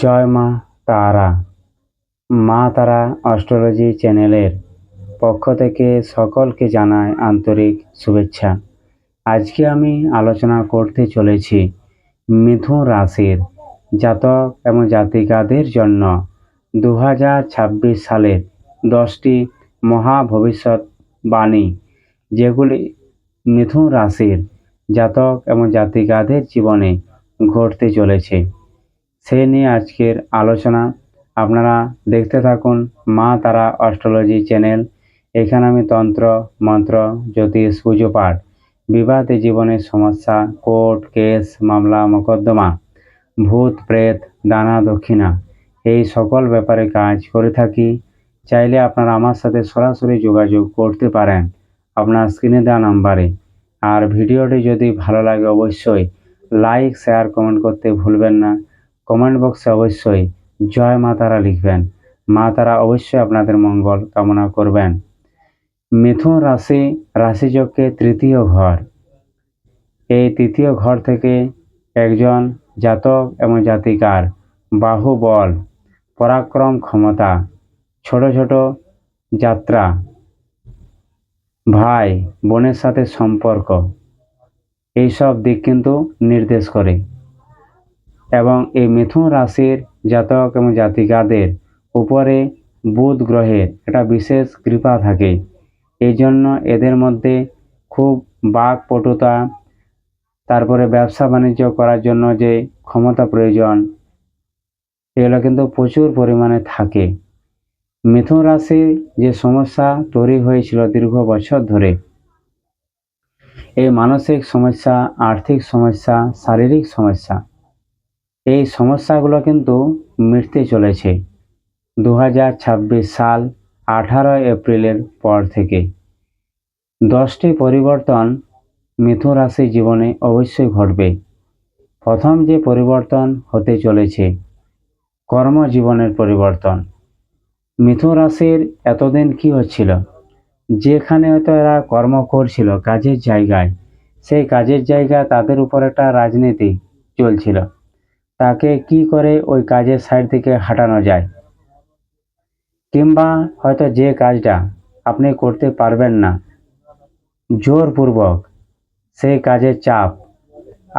জয় মা তারা। মা তারা অস্ট্রোলজি চ্যানেলের পক্ষ থেকে সকলকে জানাই আন্তরিক শুভেচ্ছা। আজকে আমি আলোচনা করতে চলেছি মিথুন রাশির জাতক এবং জাতিকাদের জন্য দু ছাব্বিশ সালের দশটি মহা ভবিষ্যৎবাণী যেগুলি মিথুন রাশির জাতক এবং জাতিকাদের জীবনে ঘটতে চলেছে। সেই নিয়ে আজকের আলোচনা। আপনারা দেখতে থাকুন মা তারা অস্ট্রোলজি চ্যানেল। এখানে আমি তন্ত্র, মন্ত্র, জ্যোতিষ, পুজো পাঠ, বিবাদে জীবনের সমস্যা, কোর্ট কেস, মামলা, মোকদ্দমা, ভূত, প্রেত, দানা, দক্ষিণা, এই সকল ব্যাপারে কাজ করে থাকি। চাইলে আপনারা আমার সাথে সরাসরি যোগাযোগ করতে পারেন আপনার স্ক্রিনে দেওয়া নাম্বারে। আর ভিডিওটি যদি ভালো লাগে অবশ্যই লাইক, শেয়ার, কমেন্ট করতে ভুলবেন না। কমেন্ট বক্সে অবশ্যই জয় মা তারা লিখবেন। মা তারা অবশ্যই আপনাদের মঙ্গল কামনা করবেন। মিথুন রাশি রাশিচক্রে তৃতীয় ঘর। এই তৃতীয় ঘর থেকে একজন জাতক এবং জাতিকার বাহুবল পরাক্রম ক্ষমতা, ছোট ছোট যাত্রা, ভাই, বোনের সাথে সম্পর্ক, এইসব দিক কিন্তু নির্দেশ করে। এবং এই মিথুন রাশির জাতক এবং জাতিকাদের উপরে বুধ গ্রহের একটা বিশেষ কৃপা থাকে। এই জন্য এদের মধ্যে খুব বাক পটুতা, তারপরে ব্যবসা বাণিজ্য করার জন্য যে ক্ষমতা প্রয়োজন, এগুলো কিন্তু প্রচুর পরিমাণে থাকে। মিথুন রাশির যে সমস্যা তৈরি হয়েছিল দীর্ঘ বছর ধরে, এই মানসিক সমস্যা, আর্থিক সমস্যা, শারীরিক সমস্যা এই সমস্যাগুলো কিন্তু মিটতে চলেছে। দু হাজার ছাব্বিশ সাল আঠারো এপ্রিলের পর থেকে। দশটি পরিবর্তন মিথুন রাশির জীবনে অবশ্যই ঘটবে। প্রথম যে পরিবর্তন হতে চলেছে, কর্মজীবনের পরিবর্তন। মিথুন রাশির এতদিন কি হচ্ছিল? যেখানে হয়তো এরা কর্ম করছিল কাজের জায়গায়, সেই কাজের জায়গায় তাদের উপর একটা রাজনীতি চলছিল। তাকে কি করে ওই কাজের সাইড থেকে হাঁটানো যায়? কিংবা হয়তো যে কাজটা আপনি করতে পারবেন না, জোরপূর্বক সেই কাজের চাপ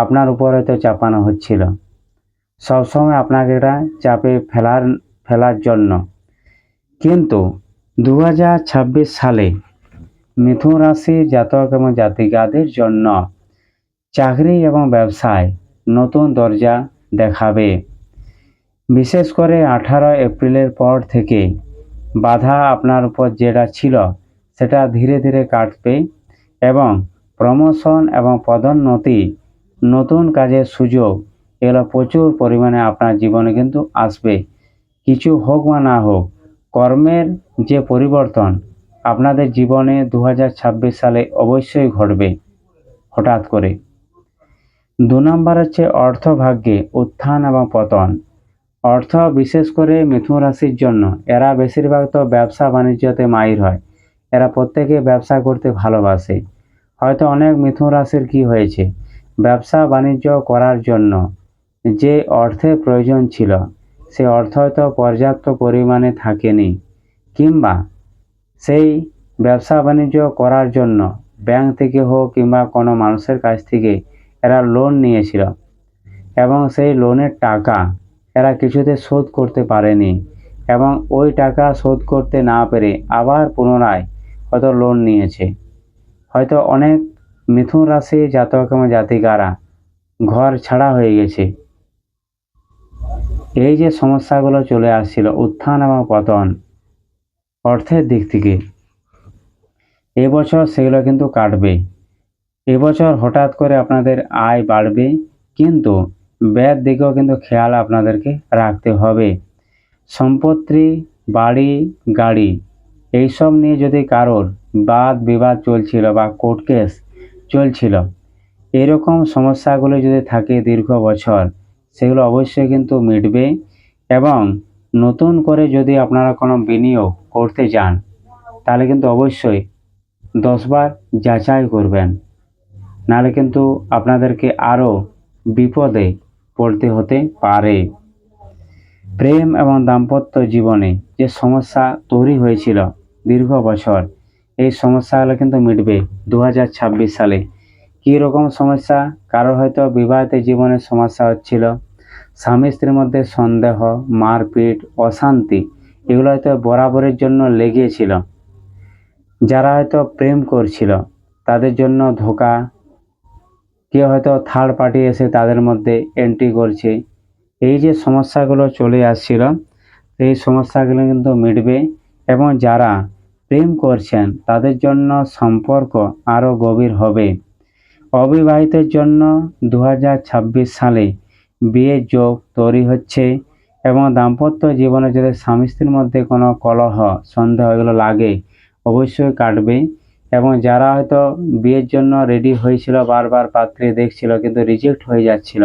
আপনার উপর হয়তো চাপানো হচ্ছিল। সবসময় আপনাকে এটা চাপে ফেলার ফেলার জন্য। কিন্তু দু হাজার ছাব্বিশ সালে মিথুন রাশি জাতক এবং জাতিকাদের জন্য চাকরি এবং ব্যবসায় নতুন দরজা দেখাবে। বিশেষ করে আঠারো এপ্রিলের পর থেকে বাধা আপনার উপর যেটা ছিল, সেটা ধীরে ধীরে কাটবে এবং প্রমোশন এবং পদোন্নতি, নতুন কাজের সুযোগ এগুলো প্রচুর পরিমাণে আপনার জীবনে কিন্তু আসবে। কিছু হোক বা না হোক, কর্মের যে পরিবর্তন আপনাদের জীবনে দু হাজার ছাব্বিশ সালে অবশ্যই ঘটবে, হঠাৎ করে। দু নম্বর হচ্ছে অর্থভাগ্যে উত্থান এবং পতন। অর্থ বিশেষ করে মিথুন রাশির জন্য। এরা বেশিরভাগ তো ব্যবসা বাণিজ্যতে মাহির হয়। এরা প্রত্যেকে ব্যবসা করতে ভালোবাসে। হয়তো অনেক মিথুন রাশির কি হয়েছে? ব্যবসা বাণিজ্য করার জন্য যে অর্থের প্রয়োজন ছিল, সে অর্থ হয়তো পর্যাপ্ত পরিমাণে থাকেনি। কিংবা সেই ব্যবসা বাণিজ্য করার জন্য ব্যাংক থেকে হোক কিংবা কোনো মানুষের কাছ থেকে এরা লোন নিয়েছিল এবং সেই লোনের টাকা এরা কিছুতে শোধ করতে পারেনি এবং ওই টাকা শোধ করতে না পেরে আবার পুনরায় হয়তো লোন নিয়েছে। হয়তো অনেক মিথুন রাশি জাতক এবং জাতিকারা ঘর ছাড়া হয়ে গেছে। এই যে সমস্যাগুলো চলে আসছিল উত্থান এবং পতন অর্থের দিক থেকে এবছর সেগুলো কিন্তু কাটবে। এবছর হঠাৎ করে আপনাদের আয় বাড়বে, কিন্তু ব্যয়ের দিকেও কিন্তু খেয়াল আপনাদেরকে রাখতে হবে। সম্পত্তি, বাড়ি, গাড়ি, এইসব নিয়ে যদি কারোর বাদ বিবাদ চলছিল বা কোর্ট কেস চলছিল, এরকম সমস্যাগুলো যদি থাকে দীর্ঘ বছর, সেগুলো অবশ্যই কিন্তু মিটবে এবং নতুন করে যদি আপনারা কোনো বিনিয়োগ করতে যান তাহলে কিন্তু অবশ্যই দশবার যাচাই করবেন। নাহলে কিন্তু আপনাদেরকে আরও বিপদে পড়তে হতে পারে। প্রেম এবং দাম্পত্য জীবনে যে সমস্যা তৈরি হয়েছিল দীর্ঘ বছর, এই সমস্যাগুলো কিন্তু মিটবে দু হাজার ছাব্বিশ সালে। কী রকম সমস্যা? কারও হয়তো বিবাহিত জীবনে সমস্যা হচ্ছিল, স্বামী স্ত্রীর মধ্যে সন্দেহ, মারপিট, অশান্তি, এগুলো হয়তো বরাবরের জন্য লেগেছিল। যারা হয়তো প্রেম করছিল, তাদের জন্য ধোকা কেউ হয়তো থার্ড পার্টি এসে তাদের মধ্যে এন্ট্রি করছে। এই যে সমস্যাগুলো চলে আসছিল, এই সমস্যাগুলো কিন্তু মিটবে এবং যারা প্রেম করছেন, তাদের জন্য সম্পর্ক আরও গভীর হবে। অবিবাহিতের জন্য দু হাজার ছাব্বিশ সালে বিয়ের যোগ তৈরি হচ্ছে এবং দাম্পত্য জীবনে যদি স্বামী স্ত্রীর মধ্যে কোনো কলহ, সন্দেহ এগুলো লাগে, অবশ্যই কাটবে। এবং যারা হয়তো বিয়ের জন্য রেডি হয়েছিল, বারবার পাত্রে দেখছিল, কিন্তু রিজেক্ট হয়ে যাচ্ছিল।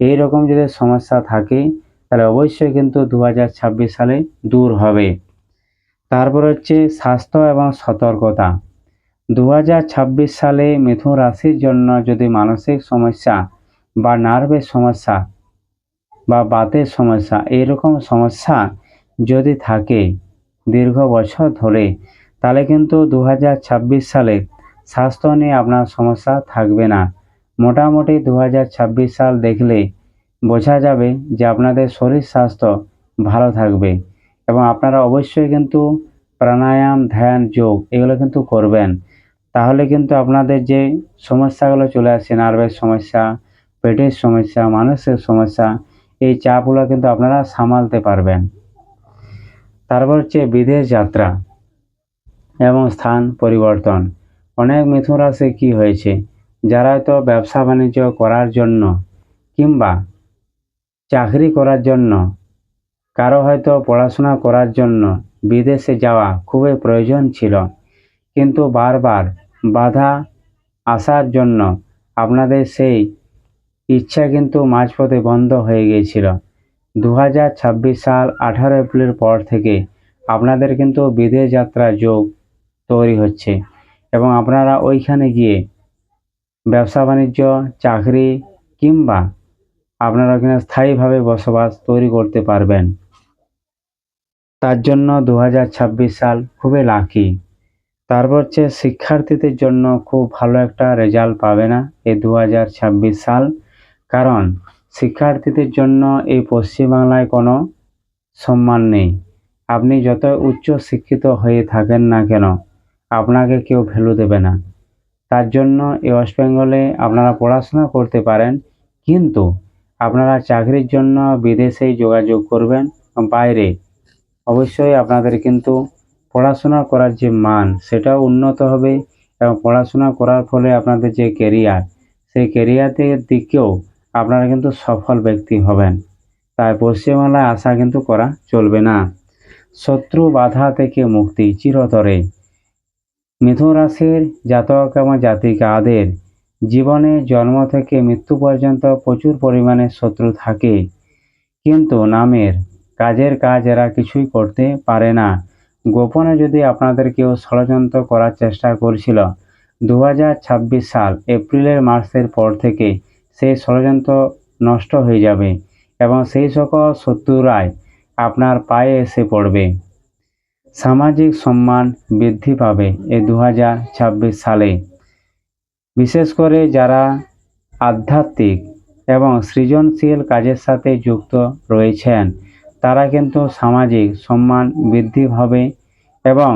এই রকম যদি সমস্যা থাকে, তাহলে অবশ্যই কিন্তু দু হাজার ছাব্বিশ সালে দূর হবে। তারপর হচ্ছে স্বাস্থ্য এবং সতর্কতা। দু হাজার ছাব্বিশ সালে মিথুন রাশির জন্য যদি মানসিক সমস্যা বা নার্ভের সমস্যা বা বাতের সমস্যা, এইরকম সমস্যা যদি থাকে দীর্ঘ বছর ধরে তাহলে কিন্তু দু হাজার ছাব্বিশ সালে স্বাস্থ্য নিয়ে আপনার সমস্যা থাকবে না। মোটামুটি দু হাজার ছাব্বিশ সাল দেখলে বোঝা যাবে যে আপনাদের শরীর স্বাস্থ্য ভালো থাকবে এবং আপনারা অবশ্যই কিন্তু প্রাণায়াম, ধ্যান, যোগ এগুলো কিন্তু করবেন। তাহলে কিন্তু আপনাদের যে সমস্যাগুলো চলে আসছে, নার্ভের সমস্যা, পেটের সমস্যা মানুষের সমস্যা, এই চাপগুলো কিন্তু আপনারা সামালতে পারবেন। তারপর হচ্ছে বিদেশ যাত্রা। এবং স্থান পরিবর্তন। অনেক মিথুন রাশি কী হয়েছে? যারা হয়তো ব্যবসা বাণিজ্য করার জন্য কিংবা চাকরি করার জন্য, কারও হয়তো পড়াশোনা করার জন্য বিদেশে যাওয়া খুবই প্রয়োজন ছিল। কিন্তু বারবার বাধা আসার জন্য আপনাদের সেই ইচ্ছা কিন্তু মাঝপথে বন্ধ হয়ে গিয়েছিল। দু হাজার ছাব্বিশ সাল আঠারো এপ্রিলের পর থেকে আপনাদের কিন্তু বিদেশ যাত্রা যোগ তৈরি হচ্ছে। এবং আপনারা ওইখানে গিয়ে ব্যবসা বাণিজ্য, চাকরি কিংবা আপনারা ওখানে স্থায়ীভাবে বসবাস তৈরি করতে পারবেন। তার জন্য দু হাজার ছাব্বিশ সাল খুবই লাকি তারপর হচ্ছে শিক্ষার্থীদের জন্য খুব ভালো একটা রেজাল্ট পাবে না এই দু হাজার ছাব্বিশ সাল। কারণ শিক্ষার্থীদের জন্য এই পশ্চিমবাংলায় কোনো সম্মান নেই। আপনি যত উচ্চ শিক্ষিত হয়ে থাকেন না কেন আপনাকে কেউ ভ্যালু দেবে না। তার জন্য এই ওয়েস্ট বেঙ্গলে আপনারা পড়াশোনা করতে পারেন, কিন্তু আপনারা চাকরির জন্য বিদেশেই যোগাযোগ করবেন বাইরে। অবশ্যই আপনাদের কিন্তু পড়াশোনা করার যে মান, সেটাও উন্নত হবে এবং পড়াশোনা করার ফলে আপনাদের যে কেরিয়ার সেই কেরিয়ারের দিকেও আপনারা কিন্তু সফল ব্যক্তি হবেন। তাই পশ্চিমবাংলায় আশা কিন্তু করা চলবে না। শত্রু বাধা থেকে মুক্তি চিরতরে। মিথুন রাশির জাতক এবং জাতিকাদের জীবনে জন্ম থেকে মৃত্যু পর্যন্ত প্রচুর পরিমাণে শত্রু থাকে। কিন্তু নামের কাজের কাজ এরা কিছুই করতে পারে না। গোপনে যদি আপনাদের কেউ ষড়যন্ত্র করার চেষ্টা করছিল দু হাজার ছাব্বিশ সাল এপ্রিলের মার্চের পর থেকে সেই ষড়যন্ত্র নষ্ট হয়ে যাবে এবং সেই সকল শত্রুরাই আপনার পায়ে এসে পড়বে। সামাজিক সম্মান বৃদ্ধি পাবে এই দু সালে। বিশেষ করে যারা আধ্যাত্মিক এবং সৃজনশীল কাজের সাথে যুক্ত রয়েছেন, তারা কিন্তু সামাজিক সম্মান বৃদ্ধি হবে এবং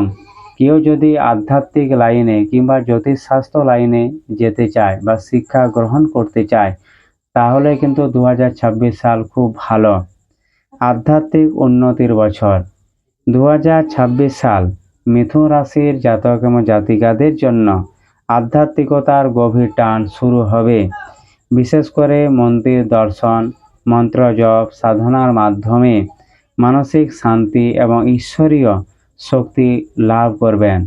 কেউ যদি আধ্যাত্মিক লাইনে কিংবা জ্যোতিষশাস্ত্র লাইনে যেতে চায় বা শিক্ষা গ্রহণ করতে চায়, তাহলে কিন্তু দু হাজার ছাব্বিশ সাল খুব ভালো। আধ্যাত্মিক উন্নতির বছর। দু হাজার ছাব্বিশ সাল মিথুন রাশির জাতক এবং জাতিকাদের জন্য আধ্যাত্মিকতার গভীর টান শুরু হবে। বিশেষ করে মন্দির দর্শন, মন্ত্র জপ, সাধনার মাধ্যমে মানসিক শান্তি এবং ঈশ্বরীয় শক্তি লাভ করবেন।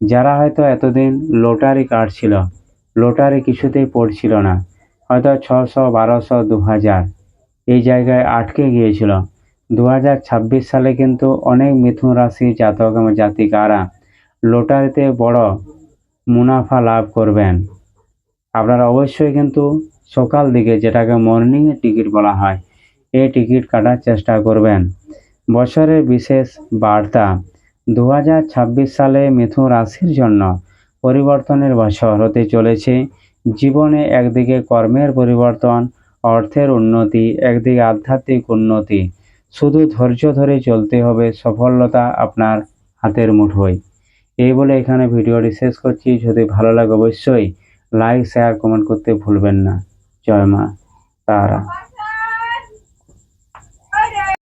যারা হয়তো এতদিন লটারি কাটছিল, লটারি কিছুতেই পড়ছিল না, হয়তো ছশো, বারোশো দু হাজার এই জায়গায় আটকে গিয়েছিল। দু হাজার ছাব্বিশ সালে কিন্তু অনেক মিথুন রাশি জাতক এবং জাতিকারা লটারিতে বড় মুনাফা লাভ করবেন। আপনারা অবশ্যই কিন্তু সকাল দিকে যেটাকে মর্নিংয়ের টিকিট বলা হয়, এই টিকিট কাটার চেষ্টা করবেন। বছরের বিশেষ বার্তা দু হাজার ছাব্বিশ সালে মিথুন রাশির জন্য পরিবর্তনের বছর হতে চলেছে। জীবনে একদিকে কর্মের পরিবর্তন, অর্থের উন্নতি, একদিকে আধ্যাত্মিক উন্নতি। শুধু ধৈর্য ধরে চলতে হবে, সফলতা আপনার হাতের মুঠোয় এই বলে এখানে ভিডিওটি শেষ করছি। যদি ভালো লাগে অবশ্যই লাইক, শেয়ার, কমেন্ট করতে ভুলবেন না। জয় মা তারা।